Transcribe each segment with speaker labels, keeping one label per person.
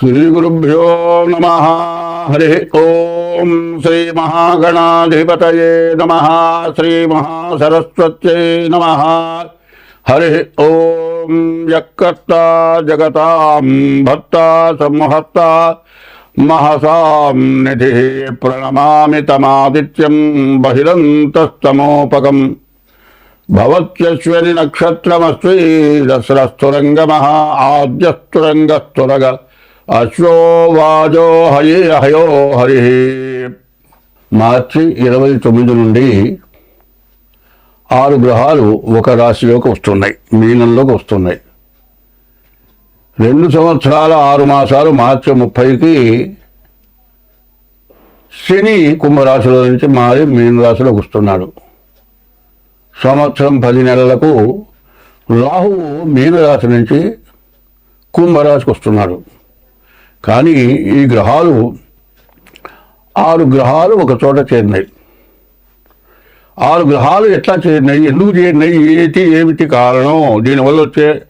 Speaker 1: శ్రీగురుభ్యో నమ। హరి ఓం శ్రీ మహాగణాధిపతయే నమ। శ్రీ మహాసరస్వత్యై నమ। హరి ఓం యక్కర్త జగతాం భర్త సంహర్త మహసాం నిధి ప్రణమామి తమాదిత్యం బహిరంతస్తమోపకం భవత్యశ్వని నక్షత్రమస్వీ దశరస్థురంగమ ఆద్యస్థురంగస్థురగ। అశ్వవాజో హరి హయో హరి. మార్చి ఇరవై తొమ్మిది నుండి ఆరు గ్రహాలు ఒక రాశిలోకి వస్తున్నాయి మీనంలోకి వస్తున్నాయి. రెండు సంవత్సరాల ఆరు మాసాలు మార్చి ముప్పైకి శని కుంభరాశిలో నుంచి మారి మీన రాశిలోకి వస్తున్నాడు. సంవత్సరం పది నెలలకు రాహువు మీనరాశి నుంచి కుంభరాశికి వస్తున్నాడు. కానీ ఈ గ్రహాలు ఆరు గ్రహాలు ఒక చోట చేరినాయి. ఆరు గ్రహాలు ఎట్లా చేరినాయి? ఎందుకు చేరినాయి? ఏటి ఏమిటి కారణం? దీనివల్ల వచ్చే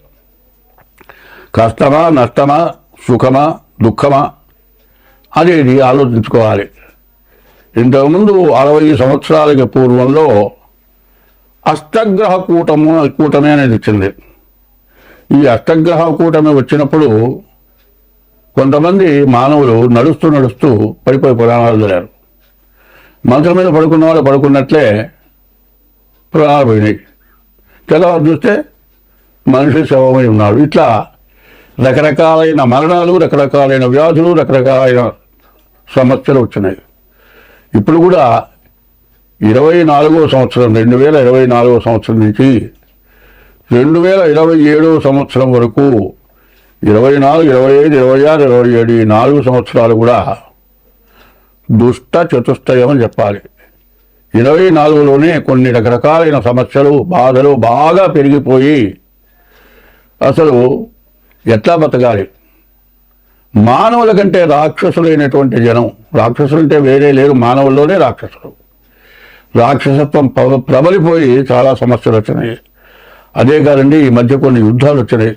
Speaker 1: కష్టమా నష్టమా సుఖమా దుఃఖమా? అనేది ఆలోచించుకోవాలి. ఇంతకుముందు అరవై సంవత్సరాలకి పూర్వంలో అష్టగ్రహ కూటము కూటమి అనేది వచ్చింది. ఈ అష్టగ్రహ కూటమి వచ్చినప్పుడు కొంతమంది మానవులు నడుస్తూ నడుస్తూ పడిపోయి ప్రాణాలు చదివారు మంచం మీద పడుకున్న వాళ్ళు పడుకున్నట్లే ప్రాణాలు పోయినాయి. తెల్లవారు చూస్తే మనిషి శవమై ఉన్నాడు. ఇట్లా రకరకాలైన మరణాలు రకరకాలైన వ్యాధులు రకరకాలైన సమస్యలు వచ్చినాయి. ఇప్పుడు కూడా ఇరవై నాలుగో సంవత్సరం రెండు వేల ఇరవై నాలుగో సంవత్సరం నుంచి రెండు వేల ఇరవై ఏడో సంవత్సరం వరకు ఇరవై నాలుగు ఇరవై ఐదు ఇరవై ఆరు ఇరవై ఏడు ఈ నాలుగు సంవత్సరాలు కూడా దుష్ట చతుష్టయం అని చెప్పాలి. ఇరవై నాలుగులోనే కొన్ని రకరకాలైన సమస్యలు బాధలు బాగా పెరిగిపోయి అసలు ఎట్లా బతకాలి? మానవుల కంటే రాక్షసులైనటువంటి జనం రాక్షసులు అంటే వేరే లేరు మానవుల్లోనే రాక్షసులు. రాక్షసత్వం ప్రబలిపోయి చాలా సమస్యలు వచ్చినాయి. అదే కాదండి ఈ మధ్య కొన్ని యుద్ధాలు వచ్చినాయి.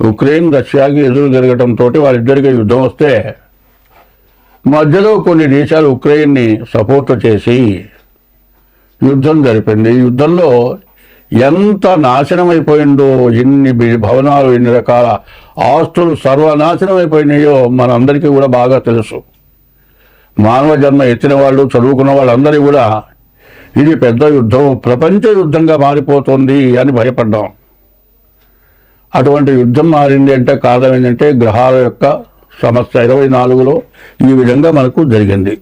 Speaker 1: ఉక్రెయిన్ రష్యాకి ఎదురు జరగడంతో వాళ్ళిద్దరికీ యుద్ధం వస్తే మధ్యలో కొన్ని దేశాలు ఉక్రెయిన్ని సపోర్ట్ చేసి యుద్ధం జరిపింది. ఈ యుద్ధంలో ఎంత నాశనం అయిపోయిందో ఎన్ని భవనాలు ఎన్ని రకాల ఆస్తులు సర్వనాశనం అయిపోయినాయో మనందరికీ కూడా బాగా తెలుసు. మానవ జన్మ ఎత్తిన వాళ్ళు చదువుకున్న వాళ్ళందరూ కూడా ఇది పెద్ద యుద్ధం ప్రపంచ యుద్ధంగా మారిపోతుంది అని భయపడ్డాం. అటువంటి యుద్ధం మారింది అంటే కారణం ఏంటంటే గ్రహాల యొక్క సమస్య. ఇరవై నాలుగులో ఈ విధంగా మనకు జరిగింది.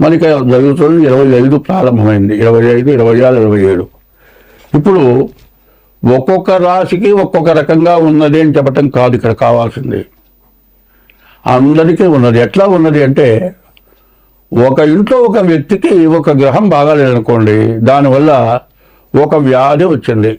Speaker 1: మనకి జరుగుతుంది ఇరవై ఐదు ప్రారంభమైంది. ఇరవై ఐదు ఇరవై ఆరు ఇరవై ఏడు. ఇప్పుడు ఒక్కొక్క రాశికి ఒక్కొక్క రకంగా ఉన్నది అని చెప్పటం కాదు ఇక్కడ కావాల్సింది. అందరికీ ఉన్నది. ఎట్లా ఉన్నది అంటే ఒక ఇంట్లో ఒక వ్యక్తికి ఒక గ్రహం బాగాలేదనుకోండి దానివల్ల ఒక వ్యాధి వచ్చింది.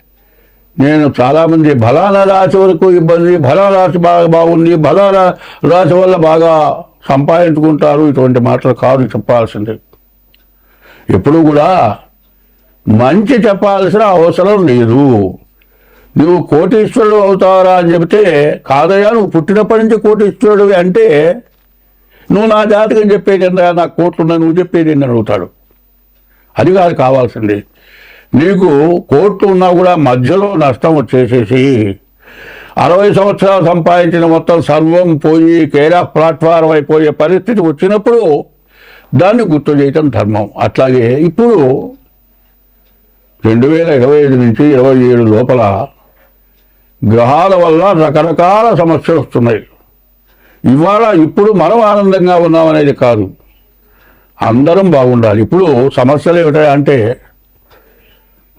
Speaker 1: నేను చాలామంది బలాన రాశి వరకు ఇబ్బంది బలా రాశి బాగా బాగుంది బలా రాశి వల్ల బాగా సంపాదించుకుంటారు. ఇటువంటి మాటలు కాదు చెప్పాల్సింది. ఎప్పుడు కూడా మంచి చెప్పాల్సిన అవసరం లేదు. నువ్వు కోటీశ్వరుడు అవుతావరా అని చెబితే కాదయ్యా నువ్వు పుట్టినప్పటి నుంచి కోటీశ్వరుడు అంటే నువ్వు నా జాతకం చెప్పేది ఏందా నా కోట్లున్నా నువ్వు చెప్పేది ఏందని అడుగుతాడు. అది కాదు కావాల్సింది. నీకు కోట్లు ఉన్నా కూడా మధ్యలో నష్టం వచ్చేసేసి అరవై సంవత్సరాలు సంపాదించిన మొత్తం సర్వం పోయి కేరా ప్లాట్ఫారం అయిపోయే పరిస్థితి వచ్చినప్పుడు దాన్ని గుర్తు చేయటం ధర్మం. అట్లాగే ఇప్పుడు రెండు వేల ఇరవై ఐదు నుంచి ఇరవై ఏడు లోపల గ్రహాల వల్ల రకరకాల సమస్యలు వస్తున్నాయి. ఇవాళ ఇప్పుడు మనం ఆనందంగా ఉన్నామనేది కాదు. అందరం బాగుండాలి. ఇప్పుడు సమస్యలు ఏమిటంటే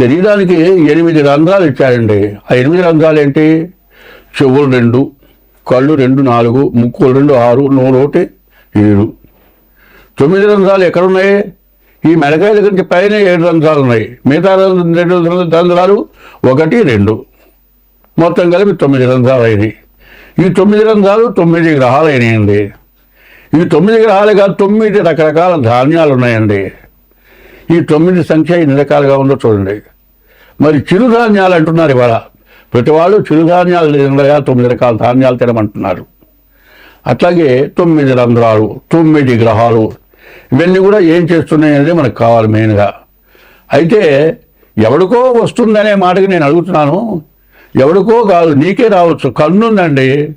Speaker 1: శరీరానికి ఎనిమిది రంధ్రాలు ఇచ్చారండి. ఆ ఎనిమిది రంధ్రాలు ఏంటి? చెవులు రెండు కళ్ళు రెండు నాలుగు ముక్కులు రెండు ఆరు నోరు ఒకటి ఏడు. తొమ్మిది రంధ్రాలు ఎక్కడున్నాయి? ఈ మెడకాయ దగ్గర పైన ఏడు రంధ్రాలు ఉన్నాయి. మిగతా రెండు రంధ్రాలు ఒకటి రెండు. మొత్తం కలిపి తొమ్మిది రంధ్రాలు అయినాయి ఈ తొమ్మిది రంధ్రాలు తొమ్మిది గ్రహాలు అయినాయండి ఈ తొమ్మిది గ్రహాలుగా తొమ్మిది రకరకాల ధాన్యాలు ఉన్నాయండి ఈ తొమ్మిది సంఖ్య ఎన్ని రకాలుగా ఉందో చూడండి. మరి చిరుధాన్యాలు అంటున్నారు ఇవాళ. ప్రతి వాళ్ళు చిరుధాన్యాలు తినగా తొమ్మిది రకాల ధాన్యాలు తినమంటున్నారు. అట్లాగే తొమ్మిది రంధ్రాలు తొమ్మిది గ్రహాలు ఇవన్నీ కూడా ఏం చేస్తున్నాయి అనేది మనకు కావాలి మెయిన్గా. అయితే ఎవడికో వస్తుందనే మాటకి నేను అడుగుతున్నాను. ఎవడికో కాదు నీకే రావచ్చు. కన్నుందండి.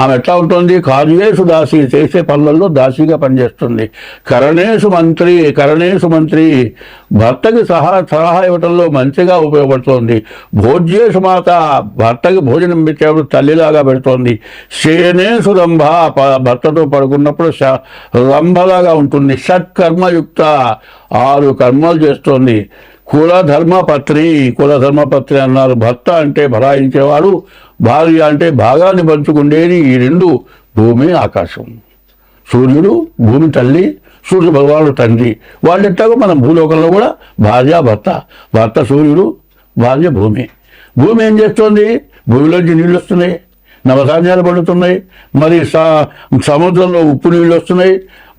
Speaker 1: ఆమె ఎట్లా ఉంటుంది? కార్యేషు దాసి చేసే పనులలో దాసిగా పనిచేస్తుంది. కరణేశు మంత్రి కరణేశు మంత్రి భర్తకి సహా సలహా ఇవ్వటంలో మంచిగా ఉపయోగపడుతోంది. భోజ్యేషు మాత భర్తకి భోజనం పెట్టేప్పుడు తల్లిలాగా పెడుతోంది. శేనేసు రంభ భర్తతో పడుకున్నప్పుడు రంభలాగా ఉంటుంది. షట్కర్మయుక్త ఆరు కర్మలు చేస్తోంది. కుల ధర్మపత్రి అన్నారు. భర్త అంటే భరాయించేవాడు భార్య అంటే భాగాన్ని పంచుకుండేది ఈ రెండు భూమి ఆకాశం. సూర్యుడు భూమి తల్లి సూర్య భగవానుడు తండ్రి. వాళ్ళెట్టాగో మన భూలోకంలో కూడా భార్య భర్త భర్త సూర్యుడు భార్య భూమి. భూమి ఏం చేస్తోంది? భూమిలోంచి నీళ్ళు వస్తున్నాయి నవధాన్యాలు పడుతున్నాయి మరి స- సముద్రంలో ఉప్పు నీళ్ళు వస్తున్నాయి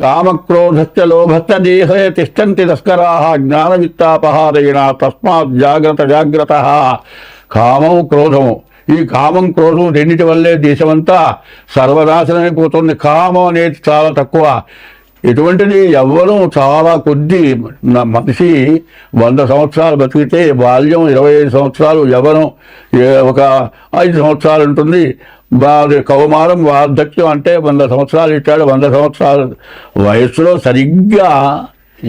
Speaker 1: కామక్రోధశ్చ లోభశ్చ దేహే తిష్టంతి తస్కరా జ్ఞానవిత్తాపహారేణ తస్మాత్ జాగ్రత్త జాగ్రత్త. కామం క్రోధము. ఈ కామం క్రోధం రెండింటి వల్లే దేశమంతా సర్వనాశనమైపోతుంది. కామం అనేది చాలా తక్కువ. ఇటువంటిది ఎవ్వరూ చాలా కొద్ది నా మనిషి వంద సంవత్సరాలు బతికితే బాల్యం ఇరవై ఐదు సంవత్సరాలు యవ్వనం ఒక ఐదు సంవత్సరాలు ఉంటుంది. వారి కౌమారం వార్ధక్యం అంటే వంద సంవత్సరాలు ఇచ్చాడు. వంద సంవత్సరాల వయసులో సరిగ్గా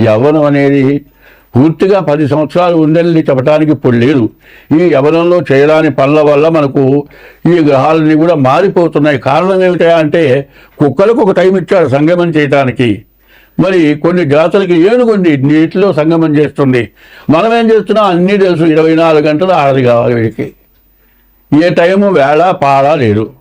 Speaker 1: యవ్వనం అనేది పూర్తిగా పది సంవత్సరాలు ఉందని చెప్పడానికి ఇప్పుడు లేదు. ఈ యవనంలో చేయడాని పనుల వల్ల మనకు ఈ గ్రహాలన్నీ కూడా మారిపోతున్నాయి. కారణం ఏమిటా అంటే కుక్కలకు ఒక టైం ఇచ్చాడు సంగమం చేయడానికి మరి కొన్ని జాతులకి ఏనుగుంది నీటిలో సంగమం చేస్తుంది. మనం ఏం చేస్తున్నాం? అన్నీ తెలుసు. ఇరవై నాలుగు గంటలు ఆడది కావాలి వీడికి. ఏ టైము వేళ పాడ లేదు.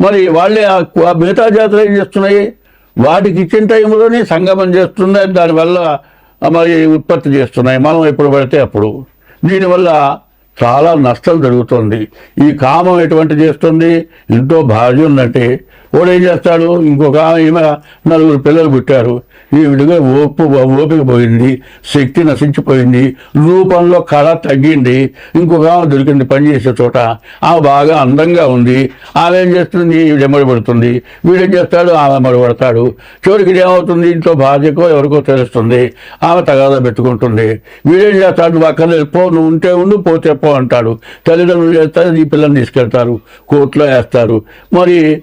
Speaker 1: మరి వాళ్ళే ఆ మిగతా జాతులు ఏం చేస్తున్నాయి? వాటికి ఇచ్చిన టైంలోనే సంగమం చేస్తున్నాయి. దానివల్ల మరి ఉత్పత్తి చేస్తున్నాయి మనం ఎప్పుడు పడితే అప్పుడు. దీనివల్ల చాలా నష్టం జరుగుతుంది. ఈ కామం ఎటువంటి చేస్తుంది? ఇంట్లో భార్య ఉందంటే వాడు ఏం చేస్తాడు? ఇంకొక ఆమె ఈమె నలుగురు పిల్లలు పుట్టారు. ఈవిడిగా ఓపు ఓపిక పోయింది శక్తి నశించిపోయింది రూపంలో కళ తగ్గింది ఇంకొక ఆమె దొరికింది పనిచేసే చోట ఆమె బాగా అందంగా ఉంది ఆమె ఏం చేస్తుంది? ఈవిడ ఎమ్మడిపడుతుంది వీడేం చేస్తాడు? ఆమె మడిపడతాడు చివరికి ఏమవుతుంది? ఇంట్లో భార్యకో ఎవరికో తెలుస్తుంది. ఆమె తగాదా పెట్టుకుంటుంది. వీడేం చేస్తాడు? నువ్వు అక్కడ పో నువ్వు ఉంటే ఉండు పోతే పో అంటాడు. తల్లిదండ్రులు చేస్తారు ఈ పిల్లల్ని తీసుకెళ్తారు. కోర్టులో వేస్తారు. మరి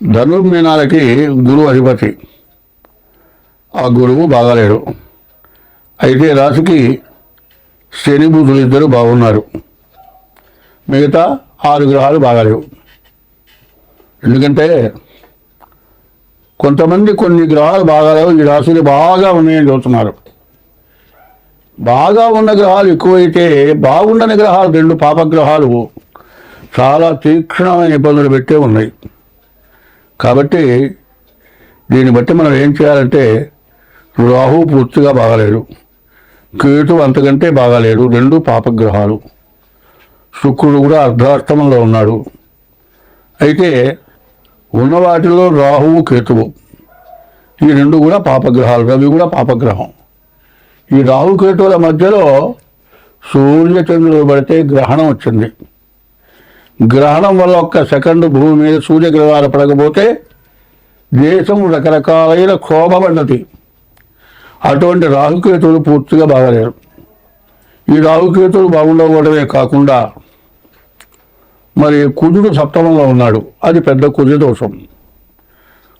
Speaker 1: ధనుర్మీనాలకి గురువు అధిపతి. ఆ గురువు బాగాలేడు. అయితే రాశికి శని బుధులు ఇద్దరు బాగున్నారు. మిగతా ఆరు గ్రహాలు బాగాలేవు. ఎందుకంటే కొంతమంది కొన్ని గ్రహాలు బాగాలేవు ఈ రాశులు బాగా ఉన్నాయని చెబుతున్నారు. బాగా ఉన్న గ్రహాలు ఎక్కువైతే బాగుండని గ్రహాలు రెండు పాపగ్రహాలు చాలా తీక్షణమైన ఇబ్బందులు పెట్టే ఉన్నాయి. కాబట్టి దీన్ని బట్టి మనం ఏం చేయాలంటే రాహు పూర్తిగా బాగాలేడు. కేతు అంతకంటే బాగాలేడు. రెండు పాపగ్రహాలు. శుక్రుడు కూడా అర్ధాష్టమంలో ఉన్నాడు. అయితే ఉన్న వాటిలో రాహువు కేతువు. ఈ రెండు కూడా పాపగ్రహాలు. రవి కూడా పాపగ్రహం. ఈ రాహుకేతువుల మధ్యలో సూర్యచంద్రుడు పడితే గ్రహణం వచ్చింది. గ్రహణం వల్ల ఒక్క సెకండ్ భూమి మీద సూర్యగ్రహాలు పడకపోతే దేశం రకరకాలైన క్షోభ పడ్డది అటువంటి రాహుకేతులు పూర్తిగా బాగలేరు. ఈ రాహుకేతులు బాగుండకపోవడమే కాకుండా మరి కుజుడు సప్తమంలో ఉన్నాడు. అది పెద్ద కుజ దోషం.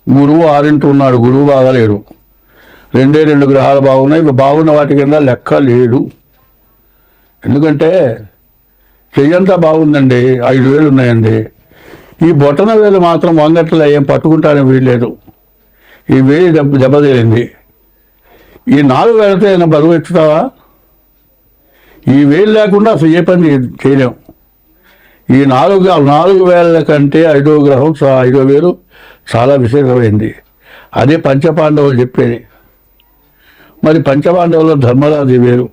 Speaker 1: గురువు ఆరింటూ ఉన్నాడు. గురువు బాగాలేడు రెండే రెండు గ్రహాలు బాగున్నాయి. ఇవి బాగున్న వాటి కింద లెక్క లేడు ఎందుకంటే చెయ్యంతా బాగుందండి. ఐదు వేలు ఉన్నాయండి. ఈ బొట్టన వేలు మాత్రం వంగట్లో ఏం పట్టుకుంటానని వీల్లేదు. ఈ వేలు దెబ్బ దెబ్బతేరింది. ఈ నాలుగు వేలతో ఏమైనా బరువు ఎత్తుతావా ఈ వేలు లేకుండా అసలు ఏ పని చేయలేం. ఈ నాలుగు నాలుగు వేల కంటే ఐదో గ్రహం ఐదో వేలు చాలా విశేషమైంది. అదే పంచపాండవులు చెప్పేది. మరి పంచపాండవుల ధర్మరాజు వేరు.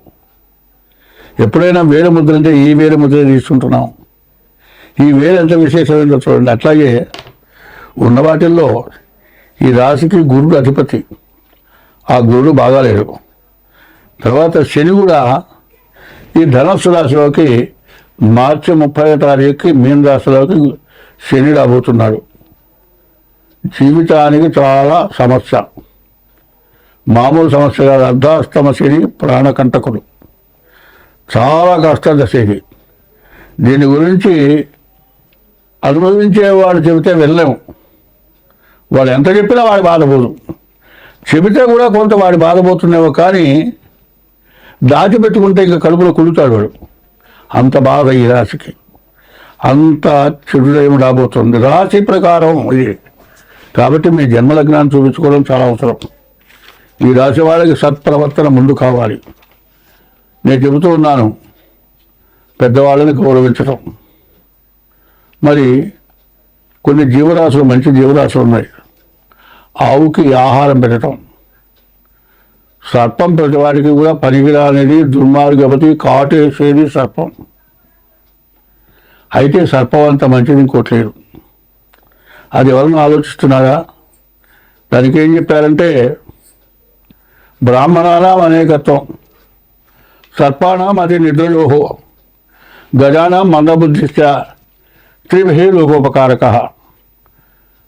Speaker 1: ఎప్పుడైనా వేలు ముద్ర అంటే ఈ వేలు ముద్ర తీసుకుంటున్నాం. ఈ వేలు ఎంత విశేషమైందో చూడండి. అట్లాగే ఉన్న వాటిల్లో ఈ రాశికి గురుడు అధిపతి. ఆ గురుడు బాగాలేడు తర్వాత శని కూడా ఈ ధనస్సు రాశిలోకి మార్చి ముప్పై తారీఖుకి మీన రాశిలోకి శని రాబోతున్నాడు. జీవితానికి చాలా సమస్య. మామూలు సమస్య కాదు. అర్ధాస్తమ శని ప్రాణకంటకుడు. చాలా కష్టదశ ఇది దీని గురించి అనుభవించేవాడు చెబితే వెళ్ళలేము వాడు ఎంత చెప్పినా వాడు బాధపోదు. చెబితే కూడా కొంత వాడు బాధపోతున్నావో కానీ దాచిపెట్టుకుంటే ఇంకా కడుపులో కుడుతాడు వాడు. అంత బాధ ఈ రాశికి. అంత చెడుదయం రాబోతుంది. రాశి ప్రకారం ఇది. కాబట్టి మీ జన్మలగ్నాన్ని చూపించుకోవడం చాలా అవసరం. ఈ రాశి వాళ్ళకి సత్ప్రవర్తన ముందు కావాలి. నేను చెబుతూ ఉన్నాను. పెద్దవాళ్ళని గౌరవించటం. మరి కొన్ని జీవరాశులు మంచి జీవరాశులు ఉన్నాయి. ఆవుకి ఆహారం పెట్టడం సర్పం ప్రతివాడికి కూడా పనికిరానిది దుర్మార్గపతి కాటేసేది సర్పం. అయితే సర్పం అంత మంచిది ఇంకోట్లేదు అది ఎవరిని ఆలోచిస్తున్నారా? దానికి ఏం చెప్పారంటే బ్రాహ్మణాల అనేకత్వం. సర్పాణం అతి నిద్రలోహో గజానాం మందబుద్ధిశ్చ. త్రిభి లోకోపకారక.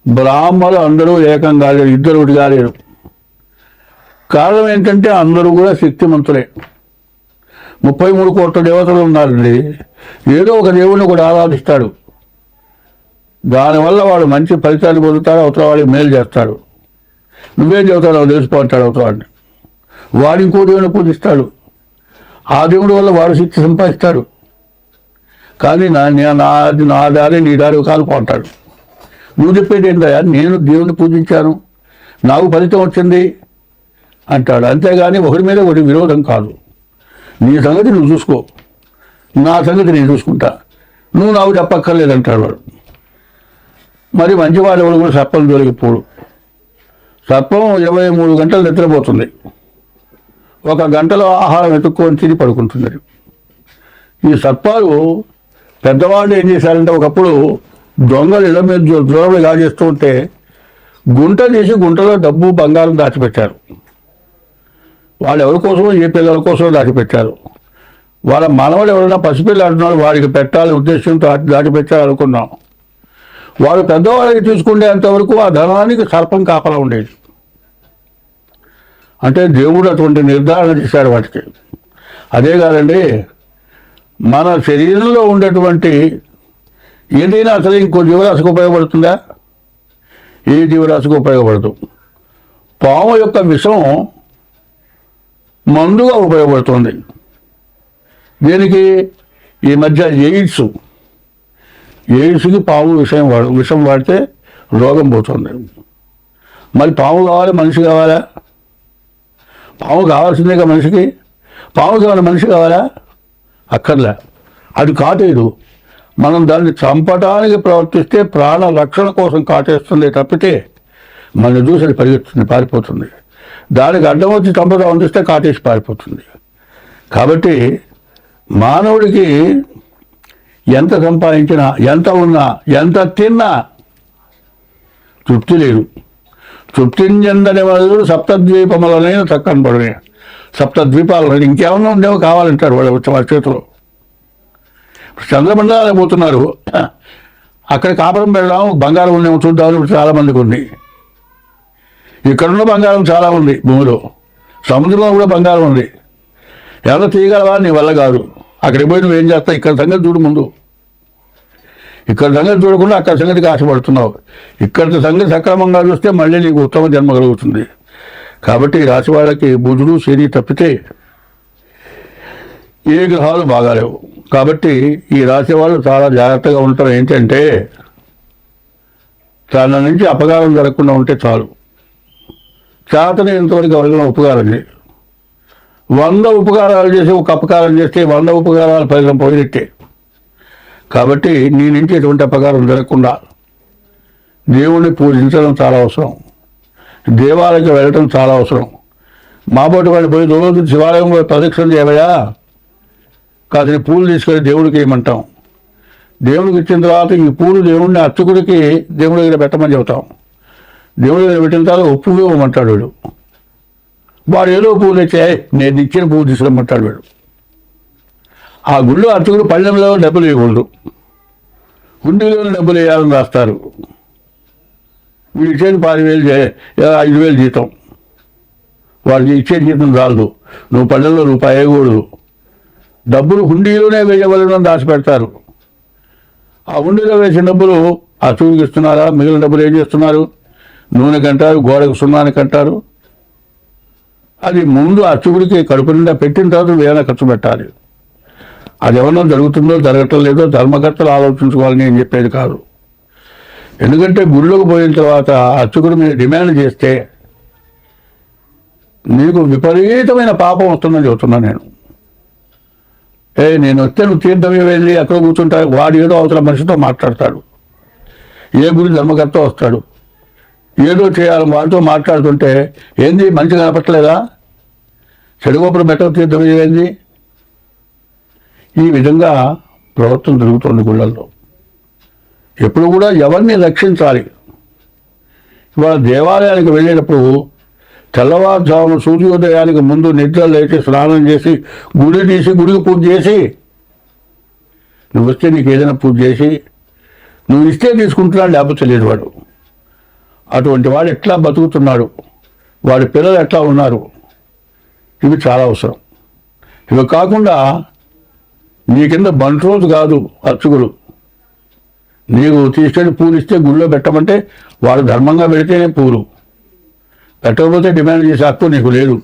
Speaker 1: బ్రాహ్మలు అందరూ ఏకంగా లేరు ఇద్దరు ఒకటిగా లేరు. కారణం ఏంటంటే అందరూ కూడా శక్తిమంతులే. ముప్పై మూడు కోట్ల దేవతలు ఉన్నారండి. ఏదో ఒక దేవుడిని కూడా ఆరాధిస్తాడు. దానివల్ల వాడు మంచి ఫలితాన్ని పొందుతాడు అవతల వాడికి మేలు చేస్తాడు నువ్వేం చెబుతాడు తెలిసిపోతాడు అవతల వాడు ఇంకో దేవుని పూజిస్తాడు. ఆ దేవుడి వల్ల వారు శక్తి సంపాదిస్తారు. కానీ నా నా- నాది నా దారి నీ దారి కాలుపంటాడు నువ్వు చెప్పేది ఏంటయ్యా నేను దేవుణ్ణి పూజించాను. నాకు ఫలితం వచ్చింది అంటాడు. అంతేగాని ఒకరి మీద ఒకటి విరోధం కాదు. నీ సంగతి నువ్వు చూసుకో. నా సంగతి నేను చూసుకుంటా. నువ్వు నాకు చెప్పక్కర్లేదంటాడు వాడు. మరి మంచివాడు ఎవరు కూడా సర్పం జోలికి సర్పం ఇరవై మూడు గంటలు నిద్రపోతుంది. ఒక గంటలో ఆహారం వెతుక్కొని తిని పడుకుంటుంది ఈ సర్పాలు పెద్దవాళ్ళు ఏం చేశారంటే ఒకప్పుడు దొంగలు ఇళ్ళ మీద దూరంలో కాజేస్తూ ఉంటే గుంట తీసి గుంటలో డబ్బు బంగారం దాచిపెట్టారు. వాళ్ళు ఎవరి కోసమో ఏ పిల్లల కోసమో దాచిపెట్టారు. వాళ్ళ మనవాడు ఎవరైనా పసిపిల్ల అంటున్నాడు వాడికి పెట్టాలి ఉద్దేశంతో దాటి- దాచిపెట్టారు అనుకున్నాం. వాడు పెద్దవాళ్ళకి తీసుకునేంత వరకు ఆ ధనానికి సర్పం కాపలా ఉండేది. అంటే దేవుడు అటువంటి నిర్ధారణ చేశాడు వాటికి. అదే కాదండి మన శరీరంలో ఉండేటువంటి ఏదైనా అసలు ఇంకో జీవరాశికి ఉపయోగపడుతుందా? ఏ జీవరాశికి ఉపయోగపడదు. పాము యొక్క విషం మందుగా ఉపయోగపడుతుంది. దీనికి? ఈ మధ్య ఎయిడ్స్. ఎయిడ్స్కి పాము విషయం వాడు విషం వాడితే రోగం పోతుంది. మరి పాము కావాలి మనిషి కావాలా? పాము కావాల్సిందేగా మనిషికి? పాము కావాలి మనిషి కావాలా? అక్కర్లే. అది కాటేదు మనం దాన్ని చంపడానికి ప్రవర్తిస్తే ప్రాణ రక్షణ కోసం కాటేస్తుంది తప్పితే మన చూసి అది పారిపోతుంది. దానికి అడ్డం వచ్చి చంపడం అందిస్తే కాటేసి పారిపోతుంది. కాబట్టి మానవుడికి ఎంత సంపాదించినా ఎంత ఉన్నా ఎంత తిన్నా తృప్తి లేదు. తృప్తింజందని వాళ్ళు సప్తద్వీపములనైన చక్కని పడమే సప్తద్వీపాలు ఇంకేమన్నా ఉందేమో కావాలంటారు వాళ్ళు వాళ్ళ చేతిలో. చంద్రమండలాలు పోతున్నారు. అక్కడ కాపురం పెడదాం బంగారం ఉందేమో చూద్దామని ఇప్పుడు చాలామందికి ఉంది. ఇక్కడున్న బంగారం చాలా ఉంది భూమిలో. సముద్రంలో కూడా బంగారం ఉంది. ఎవరో తీయగలవా? నీ వల్ల కాదు. అక్కడికి పోయి నువ్వేం చేస్తావు? ఇక్కడ సంగతి చూడు ముందు. ఇక్కడ సంగతి చూడకుండా అక్కడ సంగతికి ఆశపడుతున్నావు. ఇక్కడ సంగతి సక్రమంగా చూస్తే మళ్ళీ నీకు ఉత్తమ జన్మ కలుగుతుంది. కాబట్టి రాశి వాళ్ళకి బుధుడు శని తప్పితే ఏ గ్రహాలు బాగాలేవు. కాబట్టి ఈ రాశి వాళ్ళు చాలా జాగ్రత్తగా ఉంటారు. ఏంటంటే తన నుంచి అపకారం జరగకుండా ఉంటే చాలు. చేతని ఇంతవరకు ఎవరికైనా ఉపకారం చేయి. వంద ఉపకారాలు చేసి ఒక అపకారం చేస్తే వంద ఉపకారాలు ఫలితం పోయినట్టే. కాబట్టి నీ నుంచి ఎటువంటి అపకారం జరగకుండా దేవుణ్ణి పూజించడం చాలా అవసరం. దేవాలయకి వెళ్ళటం చాలా అవసరం. మాబోటి వాళ్ళు పోయి రోజు శివాలయంలో ప్రదక్షిణ చేయవయా కాసిన పూలు తీసుకొని దేవుడికి ఇవ్వమంటాం. దేవుడికి ఇచ్చిన తర్వాత ఈ పూలు దేవుడిని అర్చకుడికి దేవుడి దగ్గర పెట్టమని చెబుతాం. దేవుడి దగ్గర పెట్టిన తర్వాత ఒప్పుగా ఇవ్వమంటాడు వాడు. వాడు ఏదో పూలు తెచ్చే నేను ఇచ్చిన పూలు తీసుకురమ్మంటాడు వీడు. ఆ గుళ్ళు అర్చకులు పళ్ళెంలో డబ్బులు ఇవ్వకూడదు గుండెలో డబ్బులు వేయాలని రాస్తారు. వీళ్ళు ఇచ్చేది పది వేలు ఐదు వేలు జీతం. వాళ్ళకి ఇచ్చే జీతం చాలదు. నువ్వు పళ్ళెంలో రూపాయి వేయకూడదు. డబ్బులు హుండీలోనే వేయవలన దాచిపెడతారు ఆ హుండీలో వేసిన డబ్బులు ఆ చూపుకి ఇస్తున్నారా? మిగిలిన డబ్బులు ఏం చేస్తున్నారు? నూనెకి అంటారు గోడకు సున్నానికి అంటారు అది ముందు అర్చకుడికి కడుపు నిండా పెట్టిన తర్వాత వేరే ఖర్చు పెట్టాలి. అది ఏమన్నా జరుగుతుందో జరగటం లేదో ధర్మకర్తలు ఆలోచించుకోవాలని నేను చెప్పేది కాదు. ఎందుకంటే గుడిలోకి పోయిన తర్వాత అర్చకుడు మీద డిమాండ్ చేస్తే నీకు విపరీతమైన పాపం వస్తుందని చెబుతున్నా నేను. ఏ నేను వస్తే నువ్వు తీర్థం వెళ్ళి ఎక్కడ కూర్చుంటా వాడు ఏదో అవసరం మనిషితో మాట్లాడతాడు. ఏ గురి ధర్మకర్త వస్తాడు? ఏదో చేయాలి వాడితో మాట్లాడుతుంటే ఏంది మంచి కనపట్లేదా చెడుగోపురం ఎక్కడ తీర్థం ఏంది ఈ విధంగా ప్రవర్తన జరుగుతుంది గుళ్ళల్లో. ఎప్పుడు కూడా ఎవరిని రక్షించాలి? ఇవాళ దేవాలయానికి వెళ్ళేటప్పుడు తెల్లవారుజామున సూర్యోదయానికి ముందు నిద్ర లేచి స్నానం చేసి గుడి తీసి గుడికి పూజ చేసి నువ్వు వస్తే నీకు ఏదైనా పూజ చేసి నువ్వు ఇస్తే తీసుకుంటున్నాడు లేకపోతే తెలియదు వాడు అటువంటి వాడు ఎట్లా బతుకుతున్నాడు? వాడి పిల్లలు ఎట్లా ఉన్నారు? ఇవి చాలా అవసరం. ఇవి కాకుండా నీ కింద బంట్రోజు కాదు అర్చకులు. నీకు తీసుకెళ్ళి పూలు ఇస్తే గుళ్ళో పెట్టమంటే వాడు ధర్మంగా పెడితేనే పూలు. పెట్టకపోతే డిమాండ్ చేసే హక్కు నీకు లేదు.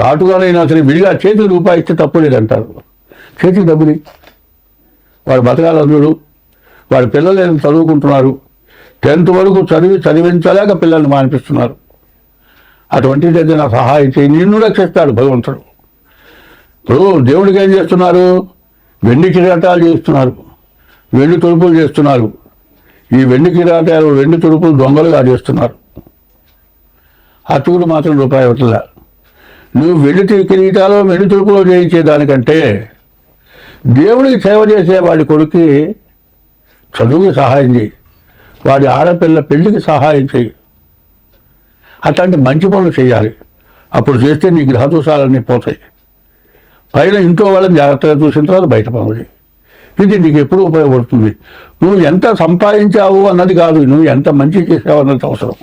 Speaker 1: చాటుగానైనా సరే విడిగా చేతికి రూపాయి ఇస్తే తప్పు లేదంటారు. చేతికి డబ్బుని ఇయ్యి. వాడు బతకాలందుడు వాడి పిల్లలు ఏదో చదువుకుంటున్నారు. టెన్త్ వరకు చదివి చదివించలేక పిల్లల్ని మానిపిస్తున్నారు. అటువంటి ఏదైనా సహాయం చేయి. నిన్ను రక్షిస్తాడు భగవంతుడు. ఇప్పుడు దేవుడికి ఏం చేస్తున్నారు? వెండి కిరాటాలు చేస్తున్నారు. వెండి తురుపులు చేస్తున్నారు. ఈ వెండి కిరాటాలు వెండి తురుపులు దొంగలుగా చేస్తున్నారు. అతుకుడు మాత్రం రూపాయి ఇవ్వట్లే. నువ్వు వెండి కిరీటాలు వెండి తురుపులో చేయించే దానికంటే దేవుడికి సేవ చేసే వాడి కొడుకు చదువుకి సహాయం చేయి. వాడి ఆడపిల్ల పెళ్ళికి సహాయం చేయి. అట్లాంటి మంచి పనులు చేయాలి. అప్పుడు చేస్తే నీ గ్రహదోషాలన్నీ పోతాయి. పైన ఇంట్లో వాళ్ళని జాగ్రత్తగా చూసిన తర్వాత బయట పనులు. ఇది నీకు ఎప్పుడు ఉపయోగపడుతుంది? నువ్వు ఎంత సంపాదించావు అన్నది కాదు నువ్వు ఎంత మంచి చేసావు అన్నది అవసరం.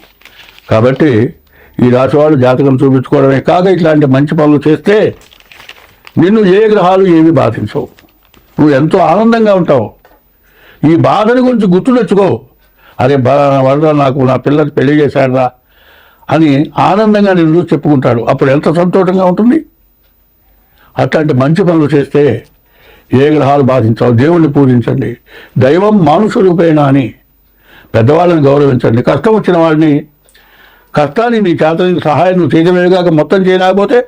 Speaker 1: కాబట్టి ఈ రాశి వాళ్ళు జాతకం చూపించుకోవడమే కాక ఇట్లాంటి మంచి పనులు చేస్తే నిన్ను ఏ గ్రహాలు ఏమి బాధించవు. నువ్వు ఎంతో ఆనందంగా ఉంటావు. ఈ బాధని గురించి గుర్తు తెచ్చుకో. అరే బా వరద నాకు నా పిల్లకి పెళ్ళి చేశాడరా అని ఆనందంగా నేను చూసి చెప్పుకుంటాడు. అప్పుడు ఎంత సంతోషంగా ఉంటుంది? అట్లాంటి మంచి పనులు చేస్తే ఏ గ్రహాలు బాధించవు. దేవుణ్ణి పూజించండి. దైవం మానుషులపైన అని పెద్దవాళ్ళని గౌరవించండి. కష్టం వచ్చిన వాళ్ళని కష్టాన్ని నీ చేత సహాయం నువ్వు చేయడమేగాక మొత్తం చేయలేకపోతే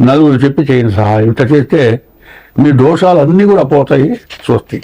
Speaker 1: నలుగురు చెప్పి చేయని సహాయం. ఇట్లా చేస్తే మీ దోషాలన్నీ కూడా పోతాయి స్వస్తి.